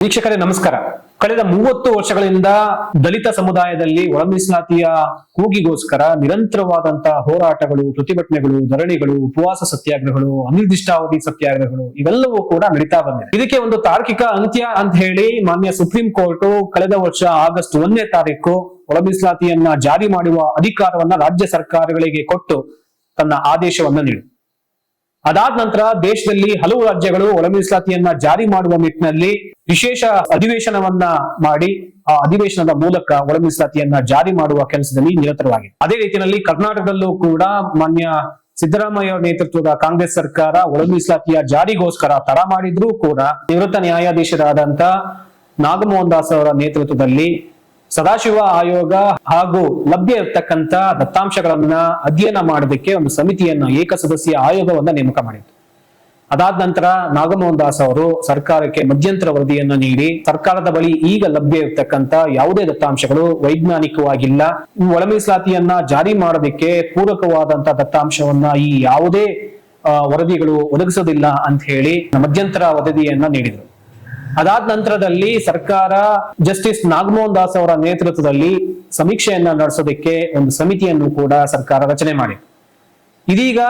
ವೀಕ್ಷಕರೇ, ನಮಸ್ಕಾರ. ಕಳೆದ ಮೂವತ್ತು ವರ್ಷಗಳಿಂದ ದಲಿತ ಸಮುದಾಯದಲ್ಲಿ ಒಳಮೀಸಲಾತಿಯ ಕೂಗಿಗೋಸ್ಕರ ನಿರಂತರವಾದಂತಹ ಹೋರಾಟಗಳು, ಪ್ರತಿಭಟನೆಗಳು, ಧರಣಿಗಳು, ಉಪವಾಸ ಸತ್ಯಾಗ್ರಹಗಳು, ಅನಿರ್ದಿಷ್ಟಾವಧಿ ಸತ್ಯಾಗ್ರಹಗಳು, ಇವೆಲ್ಲವೂ ಕೂಡ ನಡೀತಾ ಬಂದಿದೆ. ಇದಕ್ಕೆ ಒಂದು ತಾರ್ಕಿಕ ಅಂತ್ಯ ಅಂತ ಹೇಳಿ ಮಾನ್ಯ ಸುಪ್ರೀಂ ಕೋರ್ಟ್ ಕಳೆದ ವರ್ಷ ಆಗಸ್ಟ್ ಒಂದನೇ ತಾರೀಕು ಒಳಮೀಸಲಾತಿಯನ್ನ ಜಾರಿ ಮಾಡುವ ಅಧಿಕಾರವನ್ನ ರಾಜ್ಯ ಸರ್ಕಾರಗಳಿಗೆ ಕೊಟ್ಟು ತನ್ನ ಆದೇಶವನ್ನ ನೀಡಿತು. ಅದಾದ ನಂತರ ದೇಶದಲ್ಲಿ ಹಲವು ರಾಜ್ಯಗಳು ಒಳ ಮೀಸಲಾತಿಯನ್ನ ಜಾರಿ ಮಾಡುವ ನಿಟ್ಟಿನಲ್ಲಿ ವಿಶೇಷ ಅಧಿವೇಶನವನ್ನ ಮಾಡಿ ಆ ಅಧಿವೇಶನದ ಮೂಲಕ ಒಳ ಮೀಸಲಾತಿಯನ್ನ ಜಾರಿ ಮಾಡುವ ಕೆಲಸದಲ್ಲಿ ನಿರತರವಾಗಿದೆ. ಅದೇ ರೀತಿಯಲ್ಲಿ ಕರ್ನಾಟಕದಲ್ಲೂ ಕೂಡ ಮಾನ್ಯ ಸಿದ್ದರಾಮಯ್ಯ ನೇತೃತ್ವದ ಕಾಂಗ್ರೆಸ್ ಸರ್ಕಾರ ಒಳ ಮೀಸಲಾತಿಯ ಜಾರಿಗೋಸ್ಕರ ತರ ಮಾಡಿದ್ರೂ ಕೂಡ ನಿವೃತ್ತ ನ್ಯಾಯಾಧೀಶರಾದಂತ ನಾಗಮೋಹನ್ ದಾಸ್ ಅವರ ನೇತೃತ್ವದಲ್ಲಿ ಸದಾಶಿವ ಆಯೋಗ ಹಾಗೂ ಲಭ್ಯ ಇರತಕ್ಕಂತ ದತ್ತಾಂಶಗಳನ್ನ ಅಧ್ಯಯನ ಮಾಡೋದಕ್ಕೆ ಒಂದು ಸಮಿತಿಯನ್ನ ಏಕಸದಸ್ಯ ಆಯೋಗವನ್ನು ನೇಮಕ ಮಾಡಿತ್ತು. ಅದಾದ ನಂತರ ನಾಗಮೋಹನ್ ದಾಸ್ ಅವರು ಸರ್ಕಾರಕ್ಕೆ ಮಧ್ಯಂತರ ವರದಿಯನ್ನು ನೀಡಿ, ಸರ್ಕಾರದ ಬಳಿ ಈಗ ಲಭ್ಯ ಇರತಕ್ಕಂತ ಯಾವುದೇ ದತ್ತಾಂಶಗಳು ವೈಜ್ಞಾನಿಕವಾಗಿಲ್ಲ ಈ ಒಳ ಮೀಸಲಾತಿಯನ್ನ ಜಾರಿ ಮಾಡೋದಕ್ಕೆ ಪೂರಕವಾದಂತ ದತ್ತಾಂಶವನ್ನ ಈ ಯಾವುದೇ ವರದಿಗಳು ಒದಗಿಸೋದಿಲ್ಲ ಅಂತ ಹೇಳಿ ಮಧ್ಯಂತರ ವರದಿಯನ್ನ ನೀಡಿದರು. ಅದಾದ ನಂತರದಲ್ಲಿ ಸರ್ಕಾರ ಜಸ್ಟಿಸ್ ನಾಗಮೋಹನ್ ದಾಸ್ ಅವರ ನೇತೃತ್ವದಲ್ಲಿ ಸಮೀಕ್ಷೆಯನ್ನ ನಡೆಸೋದಕ್ಕೆ ಒಂದು ಸಮಿತಿಯನ್ನು ಕೂಡ ಸರ್ಕಾರ ರಚನೆ ಮಾಡಿ ಇದೀಗ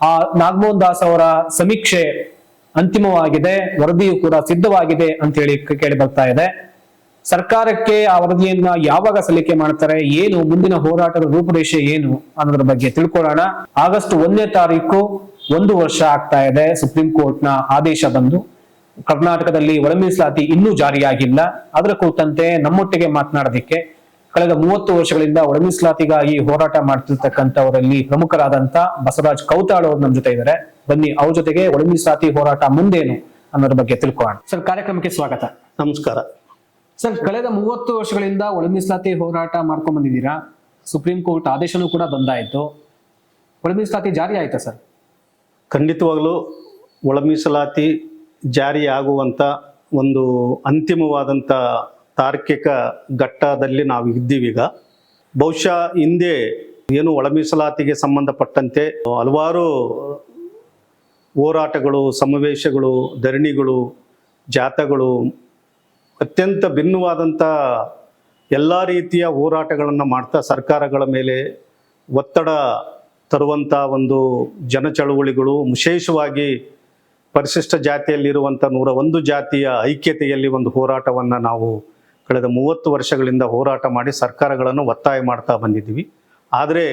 ಆ ನಾಗಮೋಹನ್ ದಾಸ್ ಅವರ ಸಮೀಕ್ಷೆ ಅಂತಿಮವಾಗಿದೆ, ವರದಿಯು ಕೂಡ ಸಿದ್ಧವಾಗಿದೆ ಅಂತ ಹೇಳಿ ಕೇಳಿ ಬರ್ತಾ ಇದೆ. ಸರ್ಕಾರಕ್ಕೆ ಆ ವರದಿಯನ್ನ ಯಾವಾಗ ಸಲ್ಲಿಕೆ ಮಾಡ್ತಾರೆ, ಏನು, ಮುಂದಿನ ಹೋರಾಟದ ರೂಪುರೇಷೆ ಏನು ಅನ್ನೋದ್ರ ಬಗ್ಗೆ ತಿಳ್ಕೊಳ್ಳೋಣ. ಆಗಸ್ಟ್ ಒಂದನೇ ತಾರೀಕು, ಒಂದು ವರ್ಷ ಆಗ್ತಾ ಇದೆ, ಸುಪ್ರೀಂ ಕೋರ್ಟ್ನ ಆದೇಶ ಬಂದು. ಕರ್ನಾಟಕದಲ್ಲಿ ಒಳ ಮೀಸಲಾತಿ ಇನ್ನೂ ಜಾರಿಯಾಗಿಲ್ಲ. ಅದರ ಕುರಿತಂತೆ ನಮ್ಮೊಟ್ಟಿಗೆ ಮಾತನಾಡೋದಿಕ್ಕೆ ಕಳೆದ ಮೂವತ್ತು ವರ್ಷಗಳಿಂದ ಒಳ ಮೀಸಲಾತಿಗಾಗಿ ಹೋರಾಟ ಮಾಡ್ತಿರ್ತಕ್ಕಂಥವರಲ್ಲಿ ಪ್ರಮುಖರಾದಂತ ಬಸವರಾಜ್ ಕೌತಾಳ್ ಅವರು ನಮ್ಮ ಜೊತೆ ಇದ್ದಾರೆ. ಬನ್ನಿ ಅವ್ರ ಜೊತೆಗೆ ಒಳ ಮೀಸಲಾತಿ ಹೋರಾಟ ಮುಂದೇನು ಅನ್ನೋದ್ರ ಬಗ್ಗೆ ತಿಳ್ಕೊಳ್ಳೋಣ. ಸರ್ ಕಾರ್ಯಕ್ರಮಕ್ಕೆ ಸ್ವಾಗತ. ನಮಸ್ಕಾರ. ಸರ್ ಕಳೆದ ಮೂವತ್ತು ವರ್ಷಗಳಿಂದ ಒಳ ಮೀಸಲಾತಿ ಹೋರಾಟ ಮಾಡ್ಕೊಂಡ್ ಬಂದಿದ್ದೀರಾ? ಸುಪ್ರೀಂ ಕೋರ್ಟ್ ಆದೇಶನೂ ಕೂಡ ಬಂದಾಯಿತು. ಒಳ ಮೀಸಲಾತಿ ಜಾರಿ ಆಯ್ತಾ ಸರ್? ಖಂಡಿತವಾಗ್ಲೂ ಒಳ ಮೀಸಲಾತಿ ಜಾರಿಯಾಗುವಂಥ ಒಂದು ಅಂತಿಮವಾದಂಥ ತಾರ್ಕಿಕ ಘಟ್ಟದಲ್ಲಿ ನಾವು ಇದ್ದೀವೀಗ. ಬಹುಶಃ ಹಿಂದೆ ಏನು ಒಳಮೀಸಲಾತಿಗೆ ಸಂಬಂಧಪಟ್ಟಂತೆ ಹಲವಾರು ಹೋರಾಟಗಳು, ಸಮಾವೇಶಗಳು, ಧರಣಿಗಳು, ಜಾಥಗಳು, ಅತ್ಯಂತ ಭಿನ್ನವಾದಂಥ ಎಲ್ಲ ರೀತಿಯ ಹೋರಾಟಗಳನ್ನು ಮಾಡ್ತಾ ಸರ್ಕಾರಗಳ ಮೇಲೆ ಒತ್ತಡ ತರುವಂಥ ಒಂದು ಜನ ಚಳುವಳಿಗಳು ವಿಶೇಷವಾಗಿ ಪರಿಶಿಷ್ಟ ಜಾತಿಯಲ್ಲಿರುವಂಥ ನೂರ ಒಂದು ಜಾತಿಯ ಐಕ್ಯತೆಯಲ್ಲಿ ಒಂದು ಹೋರಾಟವನ್ನು ನಾವು ಕಳೆದ ಮೂವತ್ತು ವರ್ಷಗಳಿಂದ ಹೋರಾಟ ಮಾಡಿ ಸರ್ಕಾರಗಳನ್ನು ಒತ್ತಾಯ ಮಾಡ್ತಾ ಬಂದಿದ್ದೀವಿ. ಆದರೆ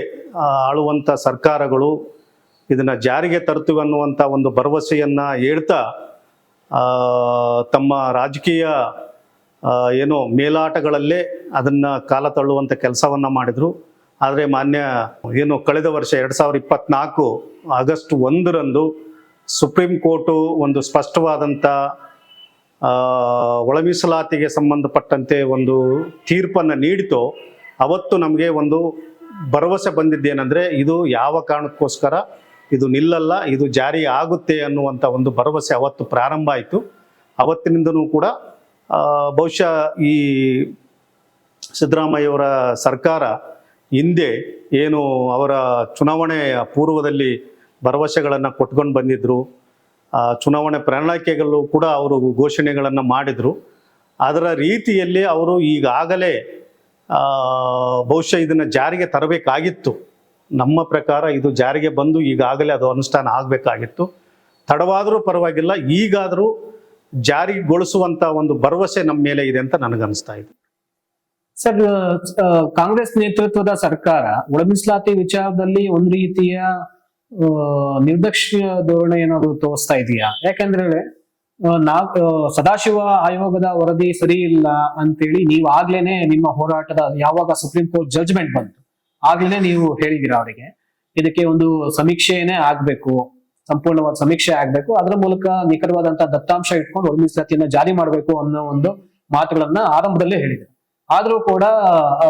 ಆಳುವಂಥ ಸರ್ಕಾರಗಳು ಇದನ್ನು ಜಾರಿಗೆ ತರ್ತೀವಿ ಅನ್ನುವಂಥ ಒಂದು ಭರವಸೆಯನ್ನು ಹೇಳ್ತಾ ತಮ್ಮ ರಾಜಕೀಯ ಏನು ಮೇಲಾಟಗಳಲ್ಲೇ ಅದನ್ನು ಕಾಲ ತಳ್ಳುವಂಥ ಕೆಲಸವನ್ನು ಮಾಡಿದರು. ಆದರೆ ಮಾನ್ಯ, ಏನು ಕಳೆದ ವರ್ಷ ಎರಡು ಸಾವಿರದ ಇಪ್ಪತ್ನಾಲ್ಕು ಆಗಸ್ಟ್ ಒಂದರಂದು ಸುಪ್ರೀಂ ಕೋರ್ಟು ಒಂದು ಸ್ಪಷ್ಟವಾದಂಥ ಒಳ ಮೀಸಲಾತಿಗೆ ಸಂಬಂಧಪಟ್ಟಂತೆ ಒಂದು ತೀರ್ಪನ್ನು ನೀಡಿತೋ, ಅವತ್ತು ನಮಗೆ ಒಂದು ಭರವಸೆ ಬಂದಿದ್ದೇನೆಂದರೆ, ಇದು ಯಾವ ಕಾರಣಕ್ಕೋಸ್ಕರ, ಇದು ನಿಲ್ಲಲ್ಲ, ಇದು ಜಾರಿ ಆಗುತ್ತೆ ಅನ್ನುವಂಥ ಒಂದು ಭರವಸೆ ಅವತ್ತು ಪ್ರಾರಂಭ ಆಯಿತು. ಅವತ್ತಿನಿಂದನೂ ಕೂಡ ಬಹುಶಃ ಈ ಸಿದ್ದರಾಮಯ್ಯವರ ಸರ್ಕಾರ ಹಿಂದೆ ಏನು ಅವರ ಚುನಾವಣೆಯ ಪೂರ್ವದಲ್ಲಿ ಭರವಸೆಗಳನ್ನು ಕೊಟ್ಕೊಂಡು ಬಂದಿದ್ದರು ಚುನಾವಣೆ ಪ್ರಣಾಳಿಕೆಗಳು ಕೂಡ ಅವರು ಘೋಷಣೆಗಳನ್ನು ಮಾಡಿದರು. ಅದರ ರೀತಿಯಲ್ಲಿ ಅವರು ಈಗಾಗಲೇ ಬಹುಶಃ ಇದನ್ನು ಜಾರಿಗೆ ತರಬೇಕಾಗಿತ್ತು. ನಮ್ಮ ಪ್ರಕಾರ ಇದು ಜಾರಿಗೆ ಬಂದು ಈಗಾಗಲೇ ಅದು ಅನುಷ್ಠಾನ ಆಗಬೇಕಾಗಿತ್ತು. ತಡವಾದರೂ ಪರವಾಗಿಲ್ಲ, ಈಗಾದರೂ ಜಾರಿಗೊಳಿಸುವಂಥ ಒಂದು ಭರವಸೆ ನಮ್ಮ ಮೇಲೆ ಇದೆ ಅಂತ ನನಗನ್ನಿಸ್ತಾ ಇದೆ. ಸರ್ ಕಾಂಗ್ರೆಸ್ ನೇತೃತ್ವದ ಸರ್ಕಾರ ಒಳಮೀಸಲಾತಿ ವಿಚಾರದಲ್ಲಿ ಒಂದು ರೀತಿಯ ಆ, ನಿರ್ಲಕ್ಷ್ಯ ಧೋರಣೆ ಏನಾದ್ರು ತೋರಿಸ್ತಾ ಇದೆಯಾ? ಯಾಕಂದ್ರೆ ಆ, ನಾ ಸದಾಶಿವ ಆಯೋಗದ ವರದಿ ಸರಿ ಇಲ್ಲ ಅಂತೇಳಿ ನೀವು ಆಗ್ಲೇನೆ ನಿಮ್ಮ ಹೋರಾಟದ ಯಾವಾಗ ಸುಪ್ರೀಂ ಕೋರ್ಟ್ ಜಡ್ಜ್ಮೆಂಟ್ ಬಂತು ಆಗ್ಲೇನೆ ನೀವು ಹೇಳಿದಿರ ಅವರಿಗೆ. ಇದಕ್ಕೆ ಒಂದು ಸಮೀಕ್ಷೆನೇ ಆಗ್ಬೇಕು ಸಂಪೂರ್ಣವಾದ ಸಮೀಕ್ಷೆ ಆಗ್ಬೇಕು. ಅದರ ಮೂಲಕ ನಿಖರವಾದಂತಹ ದತ್ತಾಂಶ ಇಟ್ಕೊಂಡು ಒಂದು ಮೀಸಲಾತಿಯನ್ನ ಜಾರಿ ಮಾಡಬೇಕು ಅನ್ನೋ ಒಂದು ಮಾತುಗಳನ್ನ ಆರಂಭದಲ್ಲೇ ಹೇಳಿದರು. ಆದ್ರೂ ಕೂಡ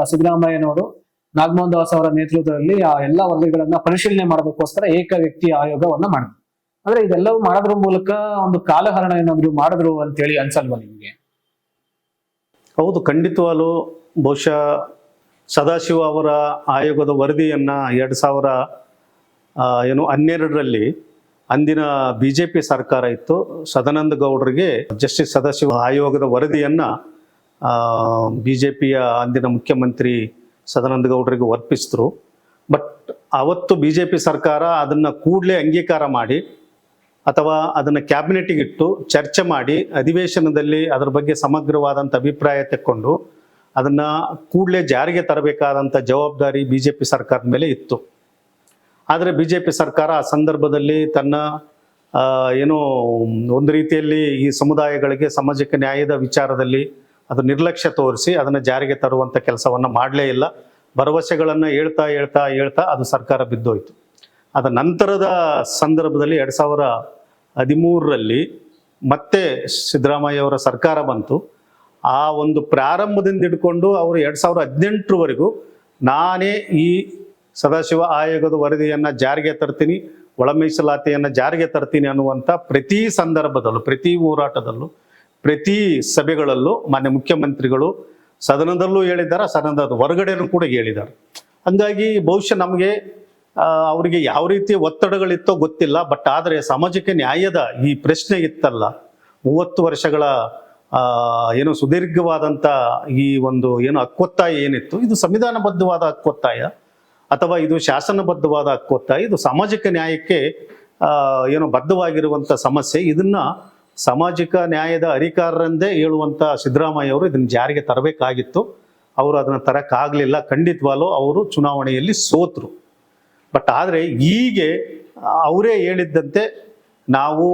ಸಿದ್ದರಾಮಯ್ಯನವರು ನಾಗಮೋಹನ್ ದಾಸ್ ಅವರ ನೇತೃತ್ವದಲ್ಲಿ ಆ ಎಲ್ಲಾ ವರದಿಗಳನ್ನ ಪರಿಶೀಲನೆ ಮಾಡೋದಕ್ಕೋಸ್ಕರ ಏಕ ವ್ಯಕ್ತಿ ಆಯೋಗವನ್ನ ಮಾಡಿದ್ರು. ಅಂದ್ರೆ ಇದೆಲ್ಲವೂ ಮಾಡೋದ್ರ ಮೂಲಕ ಒಂದು ಕಾಲಹರಣ ಏನಾದ್ರು ಮಾಡಿದ್ರು ಅಂತೇಳಿ ಅನ್ಸಲ್ವಾ ನಿಮ್ಗೆ? ಹೌದು, ಖಂಡಿತವಾಗಲೂ ಬಹುಶಃ ಸದಾಶಿವ ಅವರ ಆಯೋಗದ ವರದಿಯನ್ನ ಎರಡ್ ಸಾವಿರ ಏನು ಹನ್ನೆರಡರಲ್ಲಿ ಅಂದಿನ ಬಿಜೆಪಿ ಸರ್ಕಾರ ಇತ್ತು. ಸದಾನಂದ ಗೌಡರಿಗೆ ಜಸ್ಟಿಸ್ ಸದಾಶಿವ ಆಯೋಗದ ವರದಿಯನ್ನ ಪಿಯ ಅಂದಿನ ಮುಖ್ಯಮಂತ್ರಿ ಸದಾನಂದ ಗೌಡರಿಗೆ ಒರ್ಪಿಸಿದ್ರು ಬಟ್ ಅವತ್ತು ಬಿ ಜೆ ಪಿ ಸರ್ಕಾರ ಅದನ್ನು ಕೂಡಲೇ ಅಂಗೀಕಾರ ಮಾಡಿ ಅಥವಾ ಅದನ್ನು ಕ್ಯಾಬಿನೆಟ್ಗೆ ಇಟ್ಟು ಚರ್ಚೆ ಮಾಡಿ ಅಧಿವೇಶನದಲ್ಲಿ ಅದರ ಬಗ್ಗೆ ಸಮಗ್ರವಾದಂಥ ಅಭಿಪ್ರಾಯ ತೆಕ್ಕೊಂಡು ಅದನ್ನು ಕೂಡಲೇ ಜಾರಿಗೆ ತರಬೇಕಾದಂಥ ಜವಾಬ್ದಾರಿ ಬಿ ಜೆ ಪಿ ಸರ್ಕಾರದ ಮೇಲೆ ಇತ್ತು. ಆದರೆ ಬಿ ಜೆ ಪಿ ಸರ್ಕಾರ ಆ ಸಂದರ್ಭದಲ್ಲಿ ತನ್ನ ಏನೋ ಒಂದು ರೀತಿಯಲ್ಲಿ ಈ ಸಮುದಾಯಗಳಿಗೆ ಸಾಮಾಜಿಕ ನ್ಯಾಯದ ವಿಚಾರದಲ್ಲಿ ಅದು ನಿರ್ಲಕ್ಷ್ಯ ತೋರಿಸಿ ಅದನ್ನು ಜಾರಿಗೆ ತರುವಂಥ ಕೆಲಸವನ್ನು ಮಾಡಲೇ ಇಲ್ಲ. ಭರವಸೆಗಳನ್ನು ಹೇಳ್ತಾ ಹೇಳ್ತಾ ಹೇಳ್ತಾ ಅದು ಸರ್ಕಾರ ಬಿದ್ದೋಯ್ತು. ಅದ ನಂತರದ ಸಂದರ್ಭದಲ್ಲಿ ಎರಡು ಸಾವಿರ ಹದಿಮೂರರಲ್ಲಿ ಮತ್ತೆ ಸಿದ್ದರಾಮಯ್ಯ ಅವರ ಸರ್ಕಾರ ಬಂತು. ಆ ಒಂದು ಪ್ರಾರಂಭದಿಂದ ಹಿಡ್ಕೊಂಡು ಅವರು ಎರಡು ಸಾವಿರ ಹದಿನೆಂಟರವರೆಗೂ ನಾನೇ ಈ ಸದಾಶಿವ ಆಯೋಗದ ವರದಿಯನ್ನು ಜಾರಿಗೆ ತರ್ತೀನಿ, ಒಳ ಮೀಸಲಾತಿಯನ್ನು ಜಾರಿಗೆ ತರ್ತೀನಿ ಅನ್ನುವಂಥ ಪ್ರತಿ ಸಂದರ್ಭದಲ್ಲೂ, ಪ್ರತಿ ಹೋರಾಟದಲ್ಲೂ ಪ್ರತಿ ಸಭೆಗಳಲ್ಲೂ ಮಾನ್ಯ ಮುಖ್ಯಮಂತ್ರಿಗಳು ಸದನದಲ್ಲೂ ಹೇಳಿದ್ದಾರೆ, ಸದನದ ಹೊರಗಡೆನೂ ಕೂಡ ಹೇಳಿದ್ದಾರೆ. ಹಂಗಾಗಿ ಬಹುಶಃ ನಮಗೆ ಅವರಿಗೆ ಯಾವ ರೀತಿ ಒತ್ತಡಗಳಿತ್ತೋ ಗೊತ್ತಿಲ್ಲ, ಬಟ್ ಆದರೆ ಸಾಮಾಜಿಕ ನ್ಯಾಯದ ಈ ಪ್ರಶ್ನೆ ಇತ್ತಲ್ಲ, ಮೂವತ್ತು ವರ್ಷಗಳ ಏನು ಸುದೀರ್ಘವಾದಂಥ ಈ ಒಂದು ಏನು ಹಕ್ಕೊತ್ತಾಯ ಏನಿತ್ತು, ಇದು ಸಂವಿಧಾನಬದ್ಧವಾದ ಹಕ್ಕೊತ್ತಾಯ ಅಥವಾ ಇದು ಶಾಸನಬದ್ಧವಾದ ಹಕ್ಕೊತ್ತಾಯ ಇದು ಸಾಮಾಜಿಕ ನ್ಯಾಯಕ್ಕೆ ಏನು ಬದ್ಧವಾಗಿರುವಂಥ ಸಮಸ್ಯೆ, ಇದನ್ನ ಸಾಮಾಜಿಕ ನ್ಯಾಯದ ಅಧಿಕಾರರಂದೇ ಹೇಳುವಂಥ ಸಿದ್ದರಾಮಯ್ಯ ಅವರು ಇದನ್ನು ಜಾರಿಗೆ ತರಬೇಕಾಗಿತ್ತು. ಅವರು ಅದನ್ನು ತರಕ್ಕಾಗಲಿಲ್ಲ ಖಂಡಿತವಾಗ್ಲೂ ಅವರು ಚುನಾವಣೆಯಲ್ಲಿ ಸೋತರು. ಬಟ್ ಆದರೆ ಹೀಗೆ ಅವರೇ ಹೇಳಿದ್ದಂತೆ ನಾವು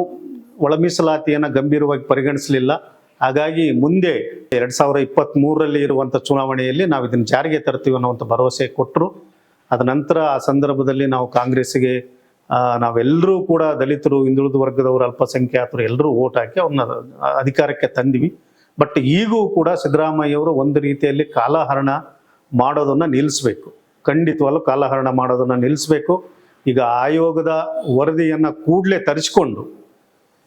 ಒಳ ಮೀಸಲಾತಿಯನ್ನು ಗಂಭೀರವಾಗಿ ಪರಿಗಣಿಸಲಿಲ್ಲ. ಹಾಗಾಗಿ ಮುಂದೆ ಎರಡು ಸಾವಿರ ಇಪ್ಪತ್ತ್ಮೂರರಲ್ಲಿ ಇರುವಂಥ ಚುನಾವಣೆಯಲ್ಲಿ ನಾವು ಇದನ್ನು ಜಾರಿಗೆ ತರ್ತೀವಿ ಅನ್ನುವಂಥ ಭರವಸೆ ಕೊಟ್ಟರು ಅದ ನಂತರ ಆ ಸಂದರ್ಭದಲ್ಲಿ ನಾವು ಕಾಂಗ್ರೆಸ್ಸಿಗೆ ನಾವೆಲ್ಲರೂ ಕೂಡ ದಲಿತರು, ಹಿಂದುಳಿದ ವರ್ಗದವರು, ಅಲ್ಪಸಂಖ್ಯಾತರು ಎಲ್ಲರೂ ಓಟ್ ಹಾಕಿ ಅವ್ರನ್ನ ಅಧಿಕಾರಕ್ಕೆ ತಂದಿವಿ. ಬಟ್ ಈಗೂ ಕೂಡ ಸಿದ್ದರಾಮಯ್ಯ ಅವರು ಒಂದು ರೀತಿಯಲ್ಲಿ ಕಾಲಹರಣ ಮಾಡೋದನ್ನ ನಿಲ್ಲಿಸಬೇಕು ಖಂಡಿತವಾಗ್ಲೂ ಕಾಲಹರಣ ಮಾಡೋದನ್ನ ನಿಲ್ಲಿಸಬೇಕು ಈಗ ಆಯೋಗದ ವರದಿಯನ್ನ ಕೂಡಲೇ ತರಿಸ್ಕೊಂಡು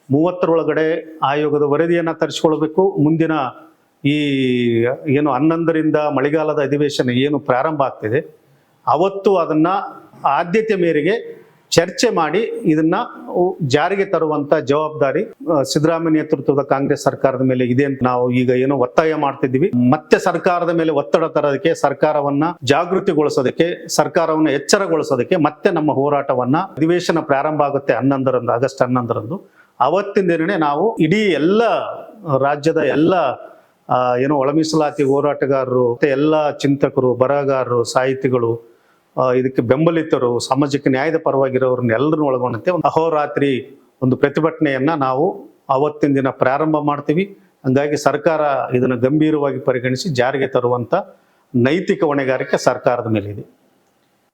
ಮೂವತ್ತರೊಳಗಡೆ ಆಯೋಗದ ವರದಿಯನ್ನ ತರಿಸ್ಕೊಳ್ಬೇಕು. ಮುಂದಿನ ಈ ಏನು ಹನ್ನೊಂದರಿಂದ ಮಳೆಗಾಲದ ಅಧಿವೇಶನ ಏನು ಪ್ರಾರಂಭ ಆಗ್ತಿದೆ, ಅವತ್ತು ಅದನ್ನ ಆದ್ಯತೆ ಮೇರೆಗೆ ಚರ್ಚೆ ಮಾಡಿ ಇದನ್ನ ಜಾರಿಗೆ ತರುವಂತ ಜವಾಬ್ದಾರಿ ಸಿದ್ದರಾಮಯ್ಯ ನೇತೃತ್ವದ ಕಾಂಗ್ರೆಸ್ ಸರ್ಕಾರದ ಮೇಲೆ ಇದೆ ಅಂತ ನಾವು ಈಗ ಏನೋ ಒತ್ತಾಯ ಮಾಡ್ತಿದ್ದೀವಿ. ಮತ್ತೆ ಸರ್ಕಾರದ ಮೇಲೆ ಒತ್ತಡ ತರೋದಕ್ಕೆ, ಸರ್ಕಾರವನ್ನ ಜಾಗೃತಿಗೊಳಿಸೋದಕ್ಕೆ, ಸರ್ಕಾರವನ್ನ ಎಚ್ಚರಗೊಳಿಸೋದಕ್ಕೆ ಮತ್ತೆ ನಮ್ಮ ಹೋರಾಟವನ್ನ ಅಧಿವೇಶನ ಪ್ರಾರಂಭ ಆಗುತ್ತೆ ಹನ್ನೊಂದರಂದು, ಆಗಸ್ಟ್ ಹನ್ನೊಂದರಂದು. ಅವತ್ತಿನ ದಿನನೇ ನಾವು ಇಡೀ ಎಲ್ಲ ರಾಜ್ಯದ ಎಲ್ಲ ಏನು ಒಳಮೀಸಲಾತಿ ಹೋರಾಟಗಾರರು, ಮತ್ತೆ ಎಲ್ಲ ಚಿಂತಕರು, ಬರಹಗಾರರು, ಸಾಹಿತಿಗಳು ಇದಕ್ಕೆ ಬೆಂಬಲಿತರು, ಸಾಮಾಜಿಕ ನ್ಯಾಯದ ಪರವಾಗಿರೋರನ್ನ ಎಲ್ಲರನ್ನು ಒಳಗೊಂಡಂತೆ ಒಂದು ಅಹೋರಾತ್ರಿ ಒಂದು ಪ್ರತಿಭಟನೆಯನ್ನ ನಾವು ಅವತ್ತಿನ ದಿನ ಪ್ರಾರಂಭ ಮಾಡ್ತೀವಿ. ಹಂಗಾಗಿ ಸರ್ಕಾರ ಇದನ್ನು ಗಂಭೀರವಾಗಿ ಪರಿಗಣಿಸಿ ಜಾರಿಗೆ ತರುವಂತ ನೈತಿಕ ಹೊಣೆಗಾರಿಕೆ ಸರ್ಕಾರದ ಮೇಲಿದೆ.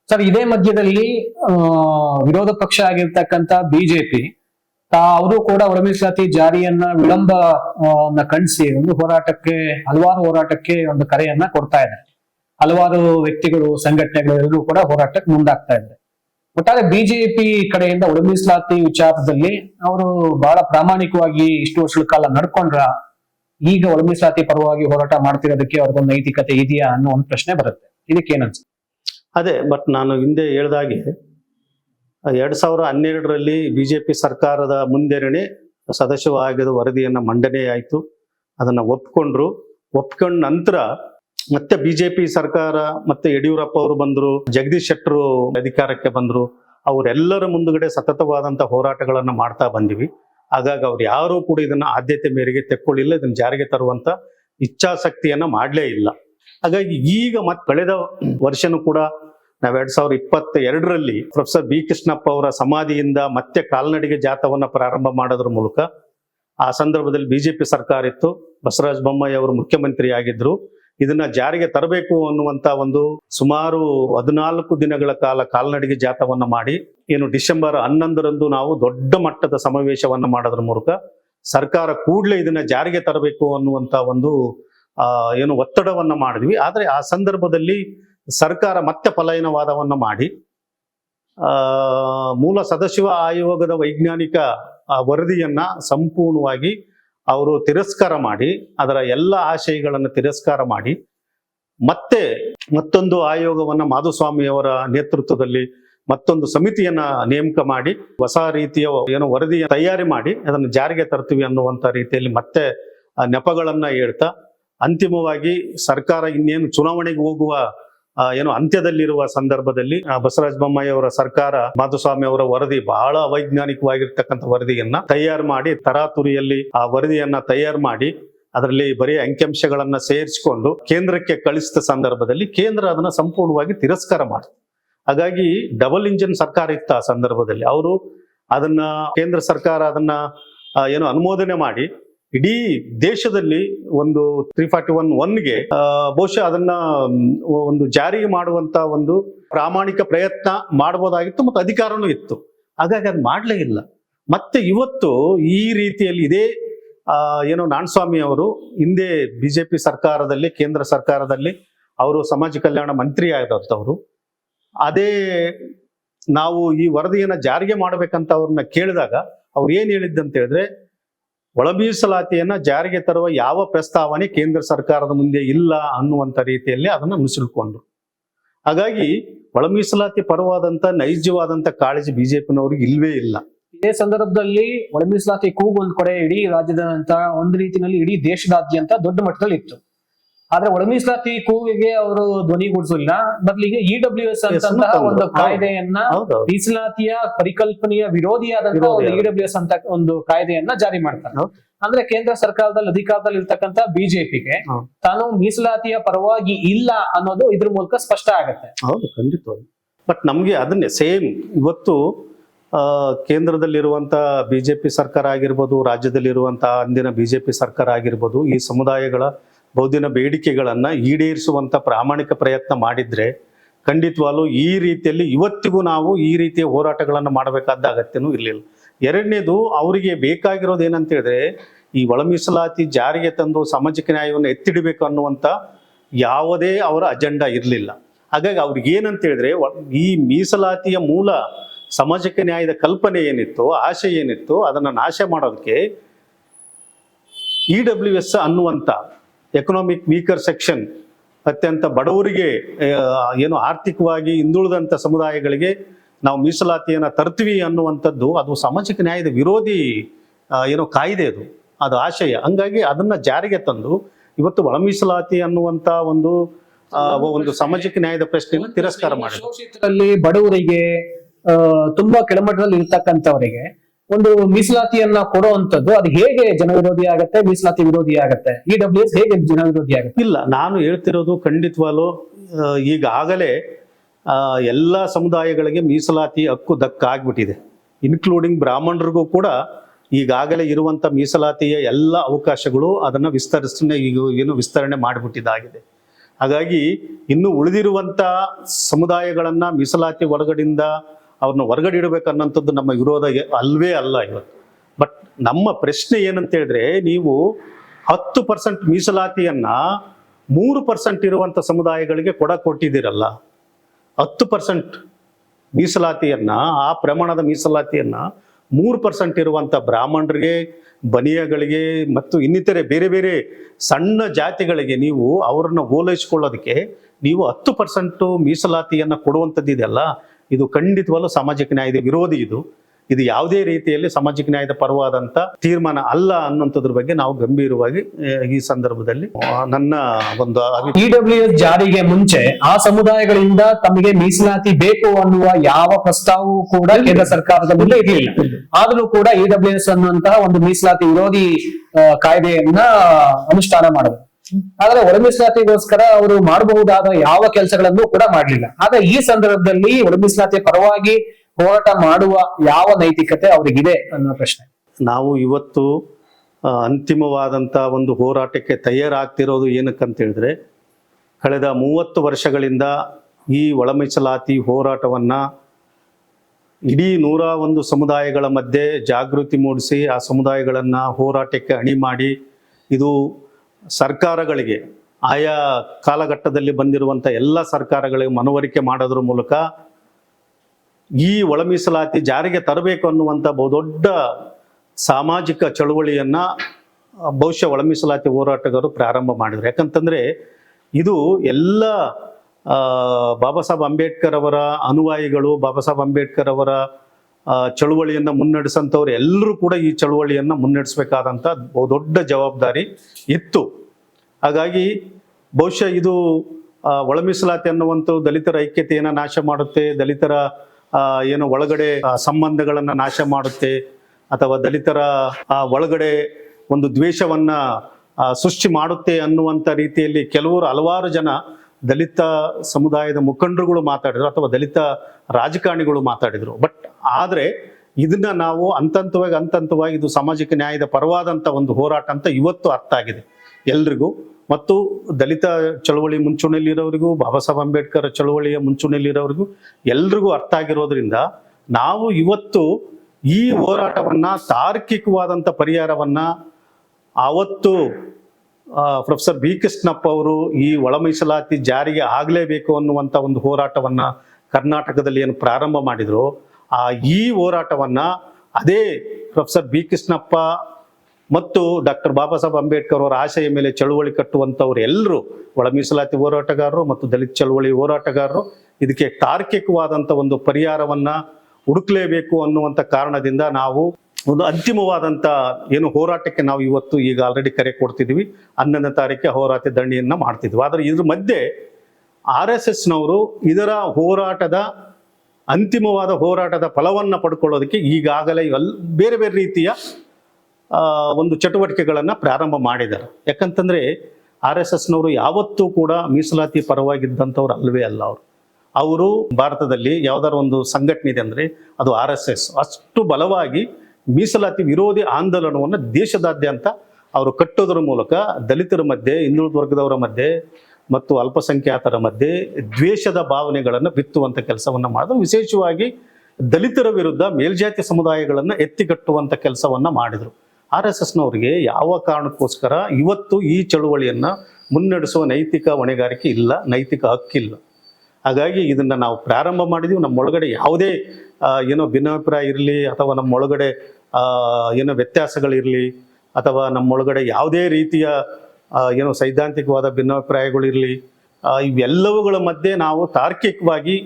ಸರ್, ಇದೇ ಮಧ್ಯದಲ್ಲಿ ವಿರೋಧ ಪಕ್ಷ ಆಗಿರ್ತಕ್ಕಂಥ ಬಿಜೆಪಿ ಅವರು ಕೂಡ ಒಳ ಮೀಸಲಾತಿ ಜಾರಿಯನ್ನ ವಿಳಂಬ ಕಂಡಿಸಿ ಒಂದು ಹೋರಾಟಕ್ಕೆ, ಹಲವಾರು ಹೋರಾಟಕ್ಕೆ ಒಂದು ಕರೆಯನ್ನ ಕೊಡ್ತಾ ಇದೆ ಹಲವಾರು ವ್ಯಕ್ತಿಗಳು ಸಂಘಟನೆಗಳು ಎಲ್ಲರೂ ಕೂಡ ಹೋರಾಟಕ್ಕೆ ಮುಂದಾಗ್ತಾ ಇದ್ದಾರೆ. ಒಟ್ಟಾರೆ ಬಿಜೆಪಿ ಕಡೆಯಿಂದ ಒಳ ವಿಚಾರದಲ್ಲಿ ಅವರು ಬಹಳ ಪ್ರಾಮಾಣಿಕವಾಗಿ ಇಷ್ಟು ವರ್ಷಗಳ ಕಾಲ ನಡ್ಕೊಂಡ್ರ ಈಗ ಒಳ ಪರವಾಗಿ ಹೋರಾಟ ಮಾಡ್ತಿರೋದಕ್ಕೆ ಅವ್ರಿಗೊಂದು ನೈತಿಕತೆ ಇದೆಯಾ ಅನ್ನೋ ಒಂದು ಪ್ರಶ್ನೆ ಬರುತ್ತೆ. ಇದಕ್ಕೆ ಏನನ್ಸುತ್ತೆ ಅದೇ ಬಟ್ ನಾನು ಹಿಂದೆ ಹೇಳ್ದಾಗೆ ಎರಡ್ ಸಾವಿರ ಹನ್ನೆರಡರಲ್ಲಿ ಬಿಜೆಪಿ ಸರ್ಕಾರದ ಮುಂದೆರಣೆ ಸದಸ್ಯ ಆಯೋಗದ ವರದಿಯನ್ನ ಮಂಡನೆ ಆಯಿತು. ಅದನ್ನ ಒಪ್ಕೊಂಡ್ರು. ಒಪ್ಕೊಂಡ ನಂತರ ಮತ್ತೆ ಬಿಜೆಪಿ ಸರ್ಕಾರ, ಮತ್ತೆ ಯಡಿಯೂರಪ್ಪ ಅವರು ಬಂದ್ರು, ಜಗದೀಶ್ ಶೆಟ್ಟರು ಅಧಿಕಾರಕ್ಕೆ ಬಂದ್ರು, ಅವರೆಲ್ಲರ ಮುಂದುಗಡೆ ಸತತವಾದಂತ ಹೋರಾಟಗಳನ್ನ ಮಾಡ್ತಾ ಬಂದಿವಿ. ಹಾಗಾಗಿ ಅವ್ರು ಯಾರೂ ಕೂಡ ಇದನ್ನ ಆದ್ಯತೆ ಮೇರೆಗೆ ತೆಕ್ಕೊಳ್ಳಿಲ್ಲ, ಇದನ್ನ ಜಾರಿಗೆ ತರುವಂತ ಇಚ್ಛಾಸಕ್ತಿಯನ್ನ ಮಾಡಲೇ ಇಲ್ಲ. ಹಾಗಾಗಿ ಈಗ ಮತ್ತೆ ಕಳೆದ ವರ್ಷನೂ ಕೂಡ ನಾವ್ ಎರಡ್ ಸಾವಿರದ ಇಪ್ಪತ್ತ ಎರಡರಲ್ಲಿ ಪ್ರೊಫೆಸರ್ ಬಿ ಕೃಷ್ಣಪ್ಪ ಅವರ ಸಮಾಧಿಯಿಂದ ಮತ್ತೆ ಕಾಲ್ನಡಿಗೆ ಜಾಥವನ್ನ ಪ್ರಾರಂಭ ಮಾಡೋದ್ರ ಮೂಲಕ ಆ ಸಂದರ್ಭದಲ್ಲಿ ಬಿಜೆಪಿ ಸರ್ಕಾರ ಇತ್ತು. ಬಸವರಾಜ ಬೊಮ್ಮಾಯಿ ಅವರು ಮುಖ್ಯಮಂತ್ರಿ ಆಗಿದ್ರು ಇದನ್ನ ಜಾರಿಗೆ ತರಬೇಕು ಅನ್ನುವಂತ ಒಂದು ಸುಮಾರು ಹದಿನಾಲ್ಕು ದಿನಗಳ ಕಾಲ ಕಾಲ್ನಡಿಗೆ ಜಾಥವನ್ನ ಮಾಡಿ, ಏನು ಡಿಸೆಂಬರ್ ಹನ್ನೊಂದರಂದು ನಾವು ದೊಡ್ಡ ಮಟ್ಟದ ಸಮಾವೇಶವನ್ನ ಮಾಡೋದ್ರ ಮೂಲಕ ಸರ್ಕಾರ ಕೂಡಲೇ ಇದನ್ನ ಜಾರಿಗೆ ತರಬೇಕು ಅನ್ನುವಂತ ಒಂದು ಏನು ಒತ್ತಡವನ್ನ ಮಾಡಿದ್ವಿ. ಆದ್ರೆ ಆ ಸಂದರ್ಭದಲ್ಲಿ ಸರ್ಕಾರ ಮತ್ತೆ ಪಲಾಯನವಾದವನ್ನ ಮಾಡಿ, ಆ, ಮೂಲ ಸದಸ್ಯ ಆಯೋಗದ ವೈಜ್ಞಾನಿಕ ವರದಿಯನ್ನ ಸಂಪೂರ್ಣವಾಗಿ ಅವರು ತಿರಸ್ಕಾರ ಮಾಡಿ, ಅದರ ಎಲ್ಲ ಆಶಯಗಳನ್ನು ತಿರಸ್ಕಾರ ಮಾಡಿ, ಮತ್ತೆ ಮತ್ತೊಂದು ಆಯೋಗವನ್ನು ಮಾಧುಸ್ವಾಮಿಯವರ ನೇತೃತ್ವದಲ್ಲಿ ಮತ್ತೊಂದು ಸಮಿತಿಯನ್ನ ನೇಮಕ ಮಾಡಿ, ಹೊಸ ರೀತಿಯ ಏನೋ ವರದಿಯ ತಯಾರಿ ಮಾಡಿ, ಅದನ್ನು ಜಾರಿಗೆ ತರ್ತೀವಿ ಅನ್ನುವಂಥ ರೀತಿಯಲ್ಲಿ ಮತ್ತೆ ನೆಪಗಳನ್ನ ಹೇಳ್ತಾ, ಅಂತಿಮವಾಗಿ ಸರ್ಕಾರ ಇನ್ನೇನು ಚುನಾವಣೆಗೆ ಹೋಗುವ ಏನು ಅಂತ್ಯದಲ್ಲಿರುವ ಸಂದರ್ಭದಲ್ಲಿ ಬಸವರಾಜ ಬೊಮ್ಮಾಯಿ ಅವರ ಸರ್ಕಾರ ಮಾಧುಸ್ವಾಮಿ ಅವರ ವರದಿ ಬಹಳ ಅವೈಜ್ಞಾನಿಕವಾಗಿರ್ತಕ್ಕಂಥ ವರದಿಯನ್ನ ತಯಾರು ಮಾಡಿ, ತರಾತುರಿಯಲ್ಲಿ ಆ ವರದಿಯನ್ನ ತಯಾರು ಮಾಡಿ, ಅದರಲ್ಲಿ ಬರೀ ಅಂಕಿಅಂಶಗಳನ್ನ ಸೇರಿಸಿಕೊಂಡು ಕೇಂದ್ರಕ್ಕೆ ಕಳಿಸಿದ ಸಂದರ್ಭದಲ್ಲಿ ಕೇಂದ್ರ ಅದನ್ನ ಸಂಪೂರ್ಣವಾಗಿ ತಿರಸ್ಕಾರ ಮಾಡಿತು. ಹಾಗಾಗಿ ಡಬಲ್ ಇಂಜಿನ್ ಸರ್ಕಾರ ಇತ್ತು ಆ ಸಂದರ್ಭದಲ್ಲಿ. ಅವರು ಅದನ್ನ ಕೇಂದ್ರ ಸರ್ಕಾರ ಅದನ್ನ ಏನು ಅನುಮೋದನೆ ಮಾಡಿ ಇಡೀ ದೇಶದಲ್ಲಿ ಒಂದು ತ್ರೀ ಫಾರ್ಟಿ ಒನ್ ಒನ್ಗೆ ಬಹುಶಃ ಅದನ್ನ ಒಂದು ಜಾರಿಗೆ ಮಾಡುವಂತ ಒಂದು ಪ್ರಾಮಾಣಿಕ ಪ್ರಯತ್ನ ಮಾಡಬಹುದಾಗಿತ್ತು ಮತ್ತು ಅಧಿಕಾರನೂ ಇತ್ತು. ಹಾಗಾಗಿ ಅದು ಮಾಡಲೇ ಇಲ್ಲ. ಮತ್ತೆ ಇವತ್ತು ಈ ರೀತಿಯಲ್ಲಿ ಇದೇ ಏನು ನಾಣಸ್ವಾಮಿ ಅವರು ಹಿಂದೆ ಬಿಜೆಪಿ ಸರ್ಕಾರದಲ್ಲಿ, ಕೇಂದ್ರ ಸರ್ಕಾರದಲ್ಲಿ ಅವರು ಸಮಾಜ ಕಲ್ಯಾಣ ಮಂತ್ರಿ ಆದಂಥವ್ರು ಅದೇ ನಾವು ಈ ವರದಿಯನ್ನು ಜಾರಿಗೆ ಮಾಡಬೇಕಂತ ಅವ್ರನ್ನ ಕೇಳಿದಾಗ ಅವ್ರು ಏನು ಹೇಳಿದ್ದಂತ ಹೇಳಿದ್ರೆ ಒಳ ಮೀಸಲಾತಿಯನ್ನ ಜಾರಿಗೆ ತರುವ ಯಾವ ಪ್ರಸ್ತಾವನೆ ಕೇಂದ್ರ ಸರ್ಕಾರದ ಮುಂದೆ ಇಲ್ಲ ಅನ್ನುವಂಥ ರೀತಿಯಲ್ಲಿ ಅದನ್ನ ನುಸುಳ್ಕೊಂಡ್ರು ಹಾಗಾಗಿ ಒಳ ಮೀಸಲಾತಿ ಪರವಾದಂತ ನೈಜವಾದಂತ ಕಾಳಜಿ ಬಿಜೆಪಿನವ್ರಿಗೆ ಇಲ್ವೇ ಇಲ್ಲ. ಇದೇ ಸಂದರ್ಭದಲ್ಲಿ ಒಳ ಮೀಸಲಾತಿ ಕೂಗು ಒಂದ್ ಕಡೆ ಇಡೀ ರಾಜ್ಯದಂತ ಒಂದು ರೀತಿಯಲ್ಲಿ ಇಡೀ ದೇಶದಾದ್ಯಂತ ದೊಡ್ಡ ಮಟ್ಟದಲ್ಲಿ ಇತ್ತು ಆದ್ರೆ ಒಳಮೀಸಲಾತಿ ಕೂಗಿಗೆ ಅವರು ಧ್ವನಿಗೂಡಿಸಲಿಲ್ಲ ಬದಲಿಗೆ ಇ ಡಬ್ಲ್ಯೂ ಎಸ್ ಅಂತ. ಒಂದು. ಕಾಯ್ದೆಯನ್ನ ಮೀಸಲಾತಿಯ ಪರಿಕಲ್ಪನೆಯ ವಿರೋಧಿಯಾದಂತ ಒಂದು ಇ ಡಬ್ಲ್ಯೂ ಎಸ್ ಅಂತ ಒಂದು ಕಾಯ್ದೆಯನ್ನ ಜಾರಿ ಮಾಡ್ತಾರೆ. ಅಂದ್ರೆ ಕೇಂದ್ರ ಸರ್ಕಾರದಲ್ಲಿ ಅಧಿಕಾರದಲ್ಲಿ ಇರ್ತಕ್ಕಂಥ ಬಿಜೆಪಿಗೆ ತಾನು ಮೀಸಲಾತಿಯ ಪರವಾಗಿ ಇಲ್ಲ ಅನ್ನೋದು ಇದ್ರ ಮೂಲಕ ಸ್ಪಷ್ಟ ಆಗತ್ತೆ. ಹೌದು ಖಂಡಿತ ಬಟ್ ನಮ್ಗೆ ಅದನ್ನೇ ಸೇಮ್ ಇವತ್ತು ಆ, ಕೇಂದ್ರದಲ್ಲಿರುವಂಥ ಬಿ ಜೆ ಪಿ ಸರ್ಕಾರ ಆಗಿರ್ಬೋದು ರಾಜ್ಯದಲ್ಲಿರುವಂತಹ ಅಂದಿನ ಬಿಜೆಪಿ ಜೆ ಪಿ ಸರ್ಕಾರ ಆಗಿರ್ಬೋದು ಈ ಸಮುದಾಯಗಳ ಬಹುದಿನ ಬೇಡಿಕೆಗಳನ್ನು ಈಡೇರಿಸುವಂಥ ಪ್ರಾಮಾಣಿಕ ಪ್ರಯತ್ನ ಮಾಡಿದ್ರೆ ಖಂಡಿತವಾಗ್ಲೂ ಈ ರೀತಿಯಲ್ಲಿ ಇವತ್ತಿಗೂ ನಾವು ಈ ರೀತಿಯ ಹೋರಾಟಗಳನ್ನು ಮಾಡಬೇಕಾದ ಅಗತ್ಯನೂ ಇರಲಿಲ್ಲ. ಎರಡನೇದು ಅವರಿಗೆ ಬೇಕಾಗಿರೋದು ಏನಂತ ಹೇಳಿದ್ರೆ ಈ ಒಳ ಮೀಸಲಾತಿ ಜಾರಿಗೆ ತಂದು ಸಾಮಾಜಿಕ ನ್ಯಾಯವನ್ನು ಎತ್ತಿಡಬೇಕು ಅನ್ನುವಂಥ ಯಾವುದೇ ಅವರ ಅಜೆಂಡಾ ಇರಲಿಲ್ಲ. ಹಾಗಾಗಿ ಅವ್ರಿಗೆ ಏನಂತ ಹೇಳಿದ್ರೆ ಈ ಮೀಸಲಾತಿಯ ಮೂಲ ಸಾಮಾಜಿಕ ನ್ಯಾಯದ ಕಲ್ಪನೆ ಏನಿತ್ತು, ಆಶೆ ಏನಿತ್ತು ಅದನ್ನು ನಾಶ ಮಾಡೋದಕ್ಕೆ ಇ ಡಬ್ಲ್ಯೂ ಎಸ್ ಅನ್ನುವಂಥ ಎಕನಾಮಿಕ್ ವೀಕರ್ ಸೆಕ್ಷನ್ ಅತ್ಯಂತ ಬಡವರಿಗೆ ಏನು ಆರ್ಥಿಕವಾಗಿ ಹಿಂದುಳಿದಂಥ ಸಮುದಾಯಗಳಿಗೆ ನಾವು ಮೀಸಲಾತಿಯನ್ನು ತರ್ತೀವಿ ಅನ್ನುವಂಥದ್ದು ಅದು ಸಾಮಾಜಿಕ ನ್ಯಾಯದ ವಿರೋಧಿ ಏನು ಕಾಯ್ದೆ ಅದು. ಅದು ಆಶಯ. ಹಂಗಾಗಿ ಅದನ್ನು ಜಾರಿಗೆ ತಂದು ಇವತ್ತು ಒಳ ಮೀಸಲಾತಿ ಅನ್ನುವಂಥ ಒಂದು ಒಂದು ಸಾಮಾಜಿಕ ನ್ಯಾಯದ ಪ್ರಶ್ನೆಯನ್ನು ತಿರಸ್ಕಾರ ಮಾಡಿದೆ ಶೋಷಿತರಲ್ಲಿ ಬಡವರಿಗೆ ತುಂಬಾ ಕೆಳಮಟ್ಟದಲ್ಲಿ ಇರ್ತಕ್ಕಂಥವರಿಗೆ ಒಂದು ಮೀಸಲಾತಿಯನ್ನ ಕೊಡುವಂತದ್ದು ಅದು ಹೇಗೆ ಜನವಿರೋಧಿ ಆಗತ್ತೆ, ಮೀಸಲಾತಿ ವಿರೋಧಿ ಆಗತ್ತೆ ಇ ಡಬ್ಲ್ಯೂ ಎಸ್ ಹೇಗೆ ಜನವಿರೋಧಿ ಆಗುತ್ತೆ? ಇಲ್ಲ, ನಾನು ಹೇಳ್ತಿರೋದು ಖಂಡಿತವಾಗ್ಲು ಈಗಾಗಲೇ ಎಲ್ಲ ಸಮುದಾಯಗಳಿಗೆ ಮೀಸಲಾತಿ ಹಕ್ಕು ದಕ್ಕಾಗ್ಬಿಟ್ಟಿದೆ. ಇನ್ಕ್ಲೂಡಿಂಗ್ ಬ್ರಾಹ್ಮಣರಿಗೂ ಕೂಡ ಈಗಾಗಲೇ ಇರುವಂಥ ಮೀಸಲಾತಿಯ ಎಲ್ಲ ಅವಕಾಶಗಳು ಅದನ್ನು ವಿಸ್ತರಿಸನೆ, ಈಗ ಏನು ವಿಸ್ತರಣೆ ಮಾಡಿಬಿಟ್ಟಿದ್ದಾಗಿದೆ. ಹಾಗಾಗಿ, ಇನ್ನು ಉಳಿದಿರುವಂಥ ಸಮುದಾಯಗಳನ್ನ ಮೀಸಲಾತಿ ಒಳಗಡೆಯಿಂದ ಅವ್ರನ್ನ ಹೊರಗಡೆ ಇಡಬೇಕು ಅನ್ನೋಂಥದ್ದು ನಮ್ಮ ವಿರೋಧ ಅಲ್ವೇ ಅಲ್ಲ ಇವತ್ತು. ಬಟ್ ನಮ್ಮ ಪ್ರಶ್ನೆ ಏನಂತ ಹೇಳಿದ್ರೆ, ನೀವು ಹತ್ತು ಪರ್ಸೆಂಟ್ ಮೀಸಲಾತಿಯನ್ನ ಮೂರು ಪರ್ಸೆಂಟ್ ಇರುವಂಥ ಸಮುದಾಯಗಳಿಗೆ ಕೊಡ ಕೊಟ್ಟಿದ್ದೀರಲ್ಲ. ಹತ್ತು ಪರ್ಸೆಂಟ್ ಮೀಸಲಾತಿಯನ್ನ, ಆ ಪ್ರಮಾಣದ ಮೀಸಲಾತಿಯನ್ನ ಮೂರು ಪರ್ಸೆಂಟ್ ಇರುವಂಥ ಬ್ರಾಹ್ಮಣರಿಗೆ, ಬನಿಯಗಳಿಗೆ ಮತ್ತು ಇನ್ನಿತರೆ ಬೇರೆ ಬೇರೆ ಸಣ್ಣ ಜಾತಿಗಳಿಗೆ ನೀವು ಅವರನ್ನ ಓಲೈಸ್ಕೊಳ್ಳೋದಕ್ಕೆ ನೀವು ಹತ್ತು ಪರ್ಸೆಂಟು ಮೀಸಲಾತಿಯನ್ನ ಕೊಡುವಂಥದ್ದಿದೆಯಲ್ಲ ಇದು ಖಂಡಿತವಲ್ಲೂ ಸಾಮಾಜಿಕ ನ್ಯಾಯದ ವಿರೋಧಿ ಇದು. ಇದು ಯಾವುದೇ ರೀತಿಯಲ್ಲಿ ಸಾಮಾಜಿಕ ನ್ಯಾಯದ ಪರವಾದಂಥ ತೀರ್ಮಾನ ಅಲ್ಲ ಅನ್ನುವಂಥದ್ರ ಬಗ್ಗೆ ನಾವು ಗಂಭೀರವಾಗಿ ಈ ಸಂದರ್ಭದಲ್ಲಿ ನನ್ನ ಒಂದು ಅಭಿ ಇ ಡಬ್ಲ್ಯೂ ಎಸ್ ಜಾರಿಗೆ ಮುಂಚೆ ಆ ಸಮುದಾಯಗಳಿಂದ ತಮಗೆ ಮೀಸಲಾತಿ ಬೇಕು ಅನ್ನುವ ಯಾವ ಪ್ರಸ್ತಾವವೂ ಕೂಡ ಕೇಂದ್ರ ಸರ್ಕಾರದ ಮುಂದೆ ಇರಲಿಲ್ಲ. ಆದರೂ ಕೂಡ ಇ ಡಬ್ಲ್ಯೂ ಎಸ್ ಅನ್ನುವಂತಹ ಒಂದು ಮೀಸಲಾತಿ ವಿರೋಧಿ ಕಾಯ್ದೆಯನ್ನ ಅನುಷ್ಠಾನ ಮಾಡಿದ್ರು. ಆದ್ರೆ ಒಳಮೀಸಲಾತಿಗೋಸ್ಕರ ಅವರು ಮಾಡಬಹುದಾದ ಯಾವ ಕೆಲಸಗಳನ್ನು ಕೂಡ ಮಾಡಲಿಲ್ಲ. ಆದ್ರೆ ಈ ಸಂದರ್ಭದಲ್ಲಿ ಒಳಮೀಸಲಾತಿ ಪರವಾಗಿ ಹೋರಾಟ ಮಾಡುವ ಯಾವ ನೈತಿಕತೆ ಅವರಿಗಿದೆ ಅನ್ನೋ ಪ್ರಶ್ನೆ. ನಾವು ಇವತ್ತು ಅಂತಿಮವಾದಂತ ಒಂದು ಹೋರಾಟಕ್ಕೆ ತಯಾರಾಗ್ತಿರೋದು ಏನಕ್ಕಂತ ಹೇಳಿದ್ರೆ, ಕಳೆದ ಮೂವತ್ತು ವರ್ಷಗಳಿಂದ ಈ ಒಳ ಹೋರಾಟವನ್ನ ಹೋರಾಟವನ್ನು ಇಡೀ ನೂರ ಒಂದು ಸಮುದಾಯಗಳ ಮಧ್ಯೆ ಜಾಗೃತಿ ಮೂಡಿಸಿ ಆ ಸಮುದಾಯಗಳನ್ನು ಹೋರಾಟಕ್ಕೆ ಅಣಿ ಮಾಡಿ ಇದು ಸರ್ಕಾರಗಳಿಗೆ, ಆಯಾ ಕಾಲಘಟ್ಟದಲ್ಲಿ ಬಂದಿರುವಂಥ ಎಲ್ಲ ಸರ್ಕಾರಗಳಿಗೆ ಮನವರಿಕೆ ಮಾಡೋದ್ರ ಮೂಲಕ ಈ ಒಳ ಮೀಸಲಾತಿ ಜಾರಿಗೆ ತರಬೇಕು ಅನ್ನುವಂಥ ಬಹುದೊಡ್ಡ ಸಾಮಾಜಿಕ ಚಳುವಳಿಯನ್ನ ಬಹುಶಃ ಒಳ ಮೀಸಲಾತಿ ಹೋರಾಟಗಾರರು ಪ್ರಾರಂಭ ಮಾಡಿದರು. ಯಾಕಂತಂದರೆ ಇದು ಎಲ್ಲ ಬಾಬಾ ಸಾಹೇಬ್ ಅಂಬೇಡ್ಕರ್ ಅವರ ಅನುಯಾಯಿಗಳು ಬಾಬಾ ಸಾಹೇಬ್ ಅಂಬೇಡ್ಕರ್ ಅವರ ಚಳುವಳಿಯನ್ನು ಮುನ್ನಡೆಸಂಥವ್ರು ಎಲ್ಲರೂ ಕೂಡ ಈ ಚಳುವಳಿಯನ್ನ ಮುನ್ನಡೆಸಬೇಕಾದಂಥ ದೊಡ್ಡ ಜವಾಬ್ದಾರಿ ಇತ್ತು. ಹಾಗಾಗಿ ಬಹುಶಃ ಇದು ಒಳ ಮೀಸಲಾತಿ ಅನ್ನುವಂಥ ದಲಿತರ ಐಕ್ಯತೆಯನ್ನು ನಾಶ ಮಾಡುತ್ತೆ, ದಲಿತರ ಏನು ಒಳಗಡೆ ಸಂಬಂಧಗಳನ್ನು ನಾಶ ಮಾಡುತ್ತೆ, ಅಥವಾ ದಲಿತರ ಒಳಗಡೆ ಒಂದು ದ್ವೇಷವನ್ನು ಸೃಷ್ಟಿ ಮಾಡುತ್ತೆ ಅನ್ನುವಂಥ ರೀತಿಯಲ್ಲಿ ಕೆಲವರು ಹಲವಾರು ಜನ ದಲಿತ ಸಮುದಾಯದ ಮುಖಂಡರುಗಳು ಮಾತಾಡಿದ್ರು, ಅಥವಾ ದಲಿತ ರಾಜಕಾರಣಿಗಳು ಮಾತಾಡಿದರು. ಬಟ್ ಆದರೆ ಇದನ್ನ ನಾವು ಹಂತವಾಗಿ ಹಂತಂತವಾಗಿ ಇದು ಸಾಮಾಜಿಕ ನ್ಯಾಯದ ಪರವಾದಂಥ ಒಂದು ಹೋರಾಟ ಅಂತ ಇವತ್ತು ಅರ್ಥ ಆಗಿದೆ. ಎಲ್ರಿಗೂ. ಮತ್ತು ದಲಿತ ಚಳವಳಿ ಮುಂಚೂಣಿಯಲ್ಲಿರೋರಿಗೂ ಬಾಬಾ ಸಾಹೇಬ್ ಅಂಬೇಡ್ಕರ್ ಚಳವಳಿಯ ಮುಂಚೂಣಿಯಲ್ಲಿರೋರಿಗೂ ಎಲ್ರಿಗೂ ಅರ್ಥ ಆಗಿರೋದ್ರಿಂದ ನಾವು ಇವತ್ತು ಈ ಹೋರಾಟವನ್ನ ತಾರ್ಕಿಕವಾದಂಥ ಪರಿಹಾರವನ್ನ ಆವತ್ತು ಪ್ರೊಫೆಸರ್ ಬಿ ಕೃಷ್ಣಪ್ಪ ಅವರು ಈ ಒಳ ಮೀಸಲಾತಿ ಜಾರಿಗೆ ಆಗಲೇಬೇಕು ಅನ್ನುವಂಥ ಒಂದು ಹೋರಾಟವನ್ನ ಕರ್ನಾಟಕದಲ್ಲಿ ಏನು ಪ್ರಾರಂಭ ಮಾಡಿದ್ರು. ಆ ಈ ಹೋರಾಟವನ್ನ ಅದೇ ಪ್ರೊಫೆಸರ್ ಬಿ ಕೃಷ್ಣಪ್ಪ ಮತ್ತು ಡಾಕ್ಟರ್ ಬಾಬಾ ಸಾಹೇಬ್ ಅಂಬೇಡ್ಕರ್ ಅವರ ಆಶಯ ಮೇಲೆ ಚಳುವಳಿ ಕಟ್ಟುವಂಥವ್ರು ಎಲ್ಲರೂ, ಒಳ ಮೀಸಲಾತಿ ಹೋರಾಟಗಾರರು ಮತ್ತು ದಲಿತ ಚಳುವಳಿ ಹೋರಾಟಗಾರರು, ಇದಕ್ಕೆ ತಾರ್ಕಿಕವಾದಂಥ ಒಂದು ಪರಿಹಾರವನ್ನ ಹುಡುಕಲೇಬೇಕು ಅನ್ನುವಂಥ ಕಾರಣದಿಂದ ನಾವು ಒಂದು ಅಂತಿಮವಾದಂಥ ಏನು ಹೋರಾಟಕ್ಕೆ ನಾವು ಇವತ್ತು ಈಗ ಆಲ್ರೆಡಿ ಕರೆ ಕೊಡ್ತಿದ್ವಿ ಹನ್ನೊಂದನೇ ತಾರೀಕೆ ಹೋರಾಟ ದಂಡಿಯನ್ನು ಮಾಡ್ತಿದ್ವಿ ಆದರೆ ಇದ್ರ ಮಧ್ಯೆ ಆರ್ ಎಸ್ ಎಸ್ನವರು ಇದರ ಹೋರಾಟದ, ಅಂತಿಮವಾದ ಹೋರಾಟದ ಫಲವನ್ನ ಪಡ್ಕೊಳ್ಳೋದಕ್ಕೆ ಈಗಾಗಲೇ ಎಲ್ ಬೇರೆ ಬೇರೆ ರೀತಿಯ ಒಂದು ಚಟುವಟಿಕೆಗಳನ್ನು ಪ್ರಾರಂಭ ಮಾಡಿದ್ದಾರೆ. ಯಾಕಂತಂದ್ರೆ ಆರ್ ಎಸ್ ಎಸ್ನವರು ಯಾವತ್ತೂ ಕೂಡ ಮೀಸಲಾತಿ ಪರವಾಗಿದ್ದಂಥವ್ರು ಅಲ್ಲವೇ ಅಲ್ಲ ಅವರು. ಅವರು ಭಾರತದಲ್ಲಿ ಯಾವ್ದಾರು ಒಂದು ಸಂಘಟನೆ ಇದೆ ಅಂದ್ರೆ ಅದು ಆರ್ ಎಸ್ ಎಸ್. ಅಷ್ಟು ಬಲವಾಗಿ ಮೀಸಲಾತಿ ವಿರೋಧಿ ಆಂದೋಲನವನ್ನು ದೇಶದಾದ್ಯಂತ ಅವರು ಕಟ್ಟೋದ್ರ ಮೂಲಕ ದಲಿತರ ಮಧ್ಯೆ, ಹಿಂದುಳಿದ ವರ್ಗದವರ ಮಧ್ಯೆ ಮತ್ತು ಅಲ್ಪಸಂಖ್ಯಾತರ ಮಧ್ಯೆ ದ್ವೇಷದ ಭಾವನೆಗಳನ್ನು ಬಿತ್ತುವಂಥ ಕೆಲಸವನ್ನ ಮಾಡಿದ್ರು. ವಿಶೇಷವಾಗಿ ದಲಿತರ ವಿರುದ್ಧ ಮೇಲ್ಜಾತಿ ಸಮುದಾಯಗಳನ್ನು ಎತ್ತಿಕಟ್ಟುವಂಥ ಕೆಲಸವನ್ನ ಮಾಡಿದ್ರು. ಆರ್ ಎಸ್ ಎಸ್ನವ್ರಿಗೆ ಯಾವ ಕಾರಣಕ್ಕೋಸ್ಕರ ಇವತ್ತು ಈ ಚಳುವಳಿಯನ್ನ ಮುನ್ನಡೆಸುವ ನೈತಿಕ ಹೊಣೆಗಾರಿಕೆ ಇಲ್ಲ, ನೈತಿಕ ಹಕ್ಕಿಲ್ಲ. ಹಾಗಾಗಿ ಇದನ್ನು ನಾವು ಪ್ರಾರಂಭ ಮಾಡಿದೀವಿ. ನಮ್ಮೊಳಗಡೆ ಯಾವುದೇ ಏನೋ ಭಿನ್ನಾಭಿಪ್ರಾಯ ಇರಲಿ ಅಥವಾ ನಮ್ಮೊಳಗಡೆ ಏನೋ ವ್ಯತ್ಯಾಸಗಳಿರಲಿ ಅಥವಾ ನಮ್ಮೊಳಗಡೆ ಯಾವುದೇ ರೀತಿಯ ಏನೋ ಸೈದ್ಧಾಂತಿಕವಾದ ಭಿನ್ನಾಭಿಪ್ರಾಯಗಳಿರಲಿ ಇವೆಲ್ಲವುಗಳ ಮಧ್ಯೆ ನಾವು ತಾರ್ಕಿಕವಾಗಿ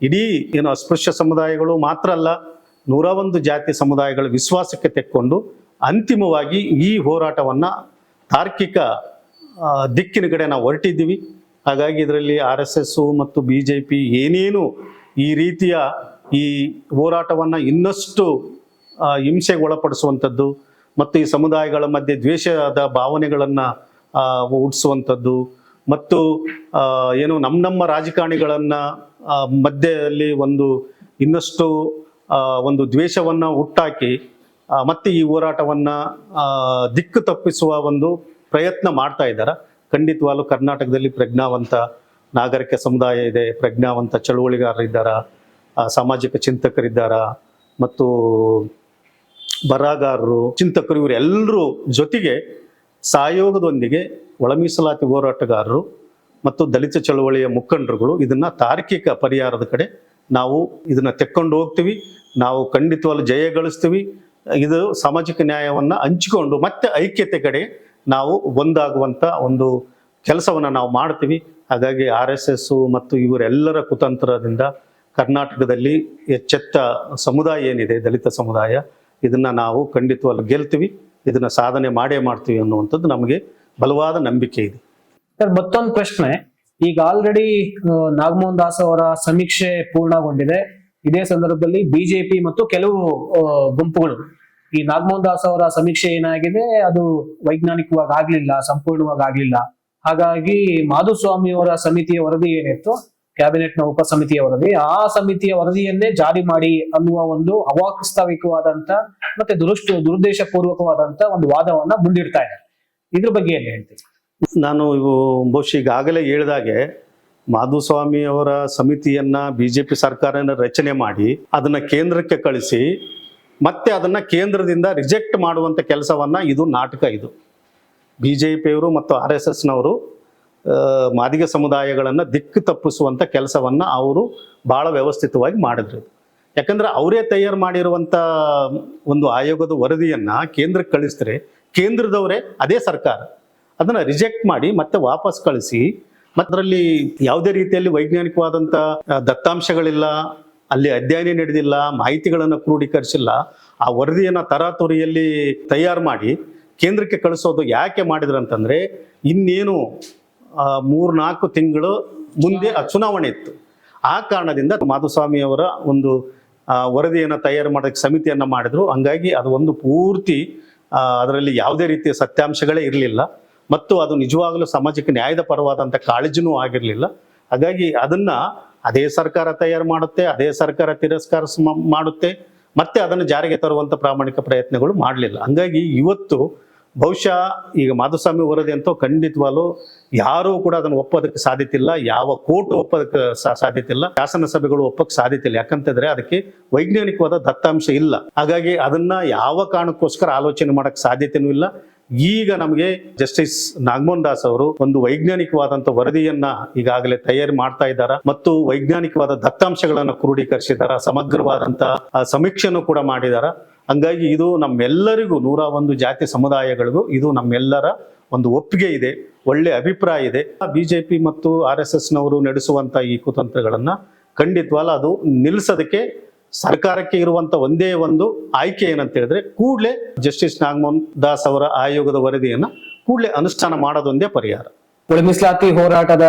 ಇಡೀ ಏನು ಅಸ್ಪೃಶ್ಯ ಸಮುದಾಯಗಳು ಮಾತ್ರ ಅಲ್ಲ ನೂರ ಒಂದು ಜಾತಿ ಸಮುದಾಯಗಳ ವಿಶ್ವಾಸಕ್ಕೆ ತೆಕ್ಕೊಂಡು ಅಂತಿಮವಾಗಿ ಈ ಹೋರಾಟವನ್ನು ತಾರ್ಕಿಕ ದಿಕ್ಕಿನ ಕಡೆ ನಾವು ಹೊರಟಿದ್ದೀವಿ. ಹಾಗಾಗಿ ಇದರಲ್ಲಿ ಆರ್ ಎಸ್ ಎಸ್ಸು ಮತ್ತು ಬಿ ಜೆ ಪಿ ಏನೇನು ಈ ರೀತಿಯ ಈ ಹೋರಾಟವನ್ನು ಇನ್ನಷ್ಟು ಹಿಂಸೆಗೆ ಒಳಪಡಿಸುವಂಥದ್ದು ಮತ್ತು ಈ ಸಮುದಾಯಗಳ ಮಧ್ಯೆ ದ್ವೇಷದ ಭಾವನೆಗಳನ್ನು ಹುಟ್ಟಿಸುವಂಥದ್ದು ಮತ್ತು ಏನು ನಮ್ಮ ನಮ್ಮ ರಾಜಕಾರಣಿಗಳನ್ನು ಮಧ್ಯದಲ್ಲಿ ಒಂದು ಇನ್ನಷ್ಟು ಒಂದು ದ್ವೇಷವನ್ನು ಹುಟ್ಟಾಕಿ ಮತ್ತೆ ಈ ಹೋರಾಟವನ್ನ ದಿಕ್ಕು ತಪ್ಪಿಸುವ ಒಂದು ಪ್ರಯತ್ನ ಮಾಡ್ತಾ ಇದ್ದಾರೆ. ಖಂಡಿತವಾಗ್ಲೂ ಕರ್ನಾಟಕದಲ್ಲಿ ಪ್ರಜ್ಞಾವಂತ ನಾಗರಿಕ ಸಮುದಾಯ ಇದೆ, ಪ್ರಜ್ಞಾವಂತ ಚಳುವಳಿಗಾರರಿದ್ದಾರ ಸಾಮಾಜಿಕ ಚಿಂತಕರಿದ್ದಾರ, ಮತ್ತು ಬರಹಗಾರರು, ಚಿಂತಕರು ಇವರೆಲ್ಲರೂ ಜೊತೆಗೆ ಸಹಯೋಗದೊಂದಿಗೆ ಒಳಮೀಸಲಾತಿ ಹೋರಾಟಗಾರರು ಮತ್ತು ದಲಿತ ಚಳುವಳಿಯ ಮುಖಂಡರುಗಳು ಇದನ್ನ ತಾರ್ಕಿಕ ಪರಿಹಾರದ ಕಡೆ ನಾವು ಇದನ್ನ ತೆಕ್ಕೊಂಡು ಹೋಗ್ತೀವಿ. ನಾವು ಖಂಡಿತವಾಗ್ಲೂ ಜಯ ಗಳಿಸ್ತೀವಿ. ಇದು ಸಾಮಾಜಿಕ ನ್ಯಾಯವನ್ನು ಹಂಚಿಕೊಂಡು ಮತ್ತೆ ಐಕ್ಯತೆ ಕಡೆ ನಾವು ಒಂದಾಗುವಂಥ ಒಂದು ಕೆಲಸವನ್ನು ನಾವು ಮಾಡ್ತೀವಿ. ಹಾಗಾಗಿ ಆರ್ ಎಸ್ ಎಸ್ ಮತ್ತು ಇವರೆಲ್ಲರ ಕುತಂತ್ರದಿಂದ ಕರ್ನಾಟಕದಲ್ಲಿ ಎಚ್ಚೆತ್ತ ಸಮುದಾಯ ಏನಿದೆ, ದಲಿತ ಸಮುದಾಯ, ಇದನ್ನು ನಾವು ಖಂಡಿತವಾಗಿ ಗೆಲ್ತೀವಿ. ಇದನ್ನು ಸಾಧನೆ ಮಾಡೇ ಮಾಡ್ತೀವಿ ಅನ್ನುವಂಥದ್ದು ನಮಗೆ ಬಲವಾದ ನಂಬಿಕೆ ಇದೆ. ಸರ್, ಮತ್ತೊಂದು ಪ್ರಶ್ನೆ. ಈಗ ಆಲ್ರೆಡಿ ನಾಗಮೋಹನ್ ದಾಸ್ ಅವರ ಸಮೀಕ್ಷೆ ಪೂರ್ಣಗೊಂಡಿದೆ. ಇದೇ ಸಂದರ್ಭದಲ್ಲಿ ಬಿಜೆಪಿ ಮತ್ತು ಕೆಲವು ಗುಂಪುಗಳು. ಈ ನಾಗಮೋಹನ್ ದಾಸ್ ಅವರ ಸಮೀಕ್ಷೆ ಏನಾಗಿದೆ? ಅದು ವೈಜ್ಞಾನಿಕವಾಗಿ ಆಗ್ಲಿಲ್ಲ, ಸಂಪೂರ್ಣವಾಗಿ ಆಗ್ಲಿಲ್ಲ. ಹಾಗಾಗಿ ಮಾಧುಸ್ವಾಮಿ ಅವರ ಸಮಿತಿಯ ವರದಿ ಏನಿತ್ತು? ಕ್ಯಾಬಿನೆಟ್ನ ಉಪಸಮಿತಿಯ ವರದಿ. ಆ ಸಮಿತಿಯ ವರದಿಯನ್ನೇ ಜಾರಿ ಮಾಡಿ ಅನ್ನುವ ಒಂದು ಅವಾಸ್ತವಿಕವಾದಂತ ಮತ್ತೆ ದುರುಷ್ಟ ದುರುದ್ದೇಶ ಪೂರ್ವಕವಾದಂತ ಒಂದು ವಾದವನ್ನ ಮುಂದಿಡ್ತಾ ಇದ್ದಾರೆ. ಇದ್ರ ಬಗ್ಗೆ ಏನ್ ಹೇಳ್ತೀವಿ ನಾನು ಇವು ಬಹುಶಃ ಈಗಾಗಲೇ ಹೇಳಿದಾಗೆ ಮಾಧುಸ್ವಾಮಿ ಅವರ ಸಮಿತಿಯನ್ನ ಬಿ ಜೆ ಪಿ ಸರ್ಕಾರನ ರಚನೆ ಮಾಡಿ ಅದನ್ನ ಕೇಂದ್ರಕ್ಕೆ ಕಳಿಸಿ ಮತ್ತೆ ಅದನ್ನ ಕೇಂದ್ರದಿಂದ ರಿಜೆಕ್ಟ್ ಮಾಡುವಂತ ಕೆಲಸವನ್ನ ಇದು ನಾಟಕ ಇದು. ಬಿ ಜೆ ಪಿಯವರು ಮತ್ತು ಆರ್ ಎಸ್ ಎಸ್ನವರು ಮಾದಿಗ ಸಮುದಾಯಗಳನ್ನು ದಿಕ್ಕು ತಪ್ಪಿಸುವಂತ ಕೆಲಸವನ್ನ ಅವರು ಬಹಳ ವ್ಯವಸ್ಥಿತವಾಗಿ ಮಾಡಿದ್ರು. ಯಾಕಂದ್ರೆ ಅವರೇ ತಯಾರು ಮಾಡಿರುವಂತ ಒಂದು ಆಯೋಗದ ವರದಿಯನ್ನ ಕೇಂದ್ರಕ್ಕೆ ಕಳಿಸಿದ್ರೆ ಕೇಂದ್ರದವರೇ ಅದೇ ಸರ್ಕಾರ. ಅದನ್ನ ರಿಜೆಕ್ಟ್ ಮಾಡಿ ಮತ್ತೆ ವಾಪಸ್ ಕಳಿಸಿ ಅದರಲ್ಲಿ ಯಾವುದೇ ರೀತಿಯಲ್ಲಿ ವೈಜ್ಞಾನಿಕವಾದಂಥ ದತ್ತಾಂಶಗಳಿಲ್ಲ, ಅಲ್ಲಿ ಅಧ್ಯಯನ ನಡೆದಿಲ್ಲ, ಮಾಹಿತಿಗಳನ್ನು ಕ್ರೋಢೀಕರಿಸಿಲ್ಲ, ಆ ವರದಿಯನ್ನು ತರಾತುರಿಯಲ್ಲಿ ತಯಾರು ಮಾಡಿ ಕೇಂದ್ರಕ್ಕೆ ಕಳಿಸೋದು ಯಾಕೆ ಮಾಡಿದ್ರು ಅಂತಂದ್ರೆ, ಇನ್ನೇನು ಮೂರು ಮೂರ್ನಾಲ್ಕು ತಿಂಗಳು ಮುಂದೆ ಆ ಚುನಾವಣೆ ಇತ್ತು. ಆ ಕಾರಣದಿಂದ ಮಾಧುಸ್ವಾಮಿ ಅವರ ಒಂದು ವರದಿಯನ್ನು ತಯಾರು ಮಾಡೋಕ್ಕೆ ಸಮಿತಿಯನ್ನು ಮಾಡಿದ್ರು. ಹಂಗಾಗಿ ಅದು ಒಂದು ಪೂರ್ತಿ ಅದರಲ್ಲಿ ಯಾವುದೇ ರೀತಿಯ ಸತ್ಯಾಂಶಗಳೇ ಇರಲಿಲ್ಲ. ಮತ್ತು ಅದು ನಿಜವಾಗಲೂ ಸಮಾಜಕ್ಕೆ ನ್ಯಾಯದ ಪರವಾದಂಥ ಕಾಳಜಿನೂ ಆಗಿರಲಿಲ್ಲ. ಹಾಗಾಗಿ ಅದನ್ನ ಅದೇ ಸರ್ಕಾರ ತಯಾರು ಮಾಡುತ್ತೆ, ಅದೇ ಸರ್ಕಾರ ತಿರಸ್ಕಾರ ಮಾಡುತ್ತೆ, ಮತ್ತೆ ಅದನ್ನು ಜಾರಿಗೆ ತರುವಂತ ಪ್ರಾಮಾಣಿಕ ಪ್ರಯತ್ನಗಳು ಮಾಡಲಿಲ್ಲ. ಹಂಗಾಗಿ ಇವತ್ತು ಬಹುಶಃ ಈಗ ಮಾಧುಸ್ವಾಮಿ ವರದಿ ಅಂತೂ ಖಂಡಿತವಾಗ್ಲೂ ಯಾರೂ ಕೂಡ ಅದನ್ನು ಒಪ್ಪೋದಕ್ಕೆ ಸಾಧ್ಯತೆ ಇಲ್ಲ ಯಾವ ಕೋರ್ಟ್ ಒಪ್ಪೋದಕ್ಕೆ ಸಾ- ಸಾಧ್ಯತೆ ಇಲ್ಲ ಶಾಸನ ಸಭೆಗಳು ಒಪ್ಪಕ್ಕೆ ಸಾಧ್ಯತೆ ಇಲ್ಲ ಯಾಕಂತಂದ್ರೆ ಅದಕ್ಕೆ ವೈಜ್ಞಾನಿಕವಾದ ದತ್ತಾಂಶ ಇಲ್ಲ. ಹಾಗಾಗಿ ಅದನ್ನ ಯಾವ ಕಾರಣಕ್ಕೋಸ್ಕರ ಆಲೋಚನೆ ಮಾಡಕ್ಕೆ ಸಾಧ್ಯತೆನೂ ಇಲ್ಲ. ಈಗ ನಮಗೆ ಜಸ್ಟಿಸ್ ನಾಗಮೋಹನ್ ದಾಸ್ ಅವರು ಒಂದು ವೈಜ್ಞಾನಿಕವಾದಂತ ವರದಿಯನ್ನ ಈಗಾಗಲೇ ತಯಾರಿ ಮಾಡ್ತಾ ಇದ್ದಾರೆ ಮತ್ತು ವೈಜ್ಞಾನಿಕವಾದ ದತ್ತಾಂಶಗಳನ್ನು ಕ್ರೋಢೀಕರಿಸಿದಾರ ಸಮಗ್ರವಾದಂತ ಸಮೀಕ್ಷೆಯನ್ನು ಕೂಡ ಮಾಡಿದಾರ. ಹಂಗಾಗಿ ಇದು ನಮ್ಮೆಲ್ಲರಿಗೂ ನೂರ ಒಂದು ಜಾತಿ ಸಮುದಾಯಗಳಿಗೂ ಇದು ನಮ್ಮೆಲ್ಲರ ಒಂದು ಒಪ್ಪಿಗೆ ಇದೆ, ಒಳ್ಳೆ ಅಭಿಪ್ರಾಯ ಇದೆ. ಬಿಜೆಪಿ ಮತ್ತು ಆರ್ ಎಸ್ ಎಸ್ನವರು ನಡೆಸುವಂತ ಈ ಕುತಂತ್ರಗಳನ್ನ ಖಂಡಿತವಲ್ಲ ಅದು ನಿಲ್ಲಿಸೋದಕ್ಕೆ ಸರ್ಕಾರಕ್ಕೆ ಇರುವಂತ ಒಂದೇ ಒಂದು ಆಯ್ಕೆ ಏನಂತ ಹೇಳಿದ್ರೆ ಕೂಡಲೇ ಜಸ್ಟಿಸ್ ನಾಗಮೋಹನ್ ದಾಸ್ ಅವರ ಆಯೋಗದ ವರದಿಯನ್ನ ಕೂಡಲೇ ಅನುಷ್ಠಾನ ಮಾಡೋದೊಂದೇ ಪರಿಹಾರ. ಮೀಸಲಾತಿ ಹೋರಾಟದ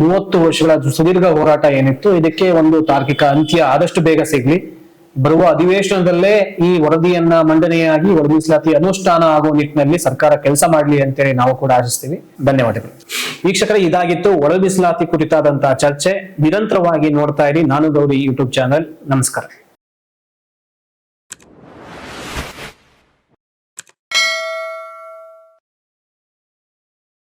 ಮೂವತ್ತು ವರ್ಷಗಳ ಸುದೀರ್ಘ ಹೋರಾಟ ಏನಿತ್ತು, ಇದಕ್ಕೆ ಒಂದು ತಾರ್ಕಿಕ ಅಂತ್ಯ ಆದಷ್ಟು ಬೇಗ ಸಿಗ್ಲಿ. ಬರುವ ಅಧಿವೇಶನದಲ್ಲೇ ಈ ವರದಿಯನ್ನ ಮಂಡನೆಯಾಗಿ ವರದಿ ಮೀಸಲಾತಿ ಅನುಷ್ಠಾನ ಆಗೋ ನಿಟ್ಟಿನಲ್ಲಿ ಸರ್ಕಾರ ಕೆಲಸ ಮಾಡಲಿ ಅಂತೇಳಿ ನಾವು ಕೂಡ ಆಶಿಸ್ತೀವಿ. ಧನ್ಯವಾದಗಳು. ವೀಕ್ಷಕರೇ, ಇದಾಗಿತ್ತು ವರದಿ ಮೀಸಲಾತಿ ಕುರಿತಾದಂತಹ ಚರ್ಚೆ. ನಿರಂತರವಾಗಿ ನೋಡ್ತಾ ಇರಿ. ನಾನು ಗೌರಿ ಯೂಟ್ಯೂಬ್ ಚಾನೆಲ್. ನಮಸ್ಕಾರ.